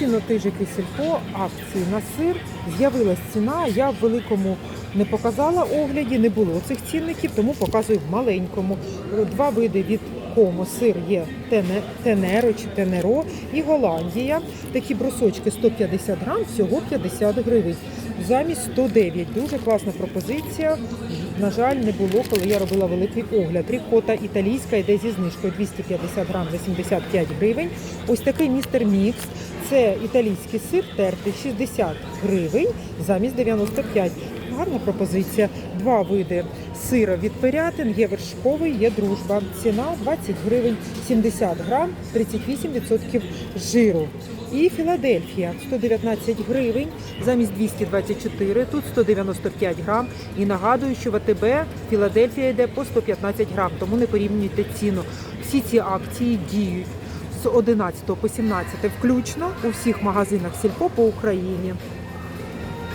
Традиційно тижики сільпо акції на сир. З'явилась ціна. Я в великому не показала огляді, не було цих цінників, тому показую в маленькому. Два види від кому сир є тенеро чи тенеро і Голландія. Такі брусочки 150 грам, всього 50 гривень. Замість 109. Дуже класна пропозиція. На жаль, не було, коли я робила великий огляд. Рікота італійська йде зі знижкою 250 грам за 75 гривень. Ось такий містер Мікс. Це італійський сир тертий 60 гривень замість 95. Гарна пропозиція. Два види сира від Пирятин, є вершковий, є дружба. Ціна 20 гривень, 70 грам, 38% жиру. І Філадельфія 119 гривень замість 224, тут 195 грам. І нагадую, що в АТБ Філадельфія йде по 115 грам, тому не порівнюйте ціну. Всі ці акції діють з 11 по 17 включно у всіх магазинах Сільпо по Україні.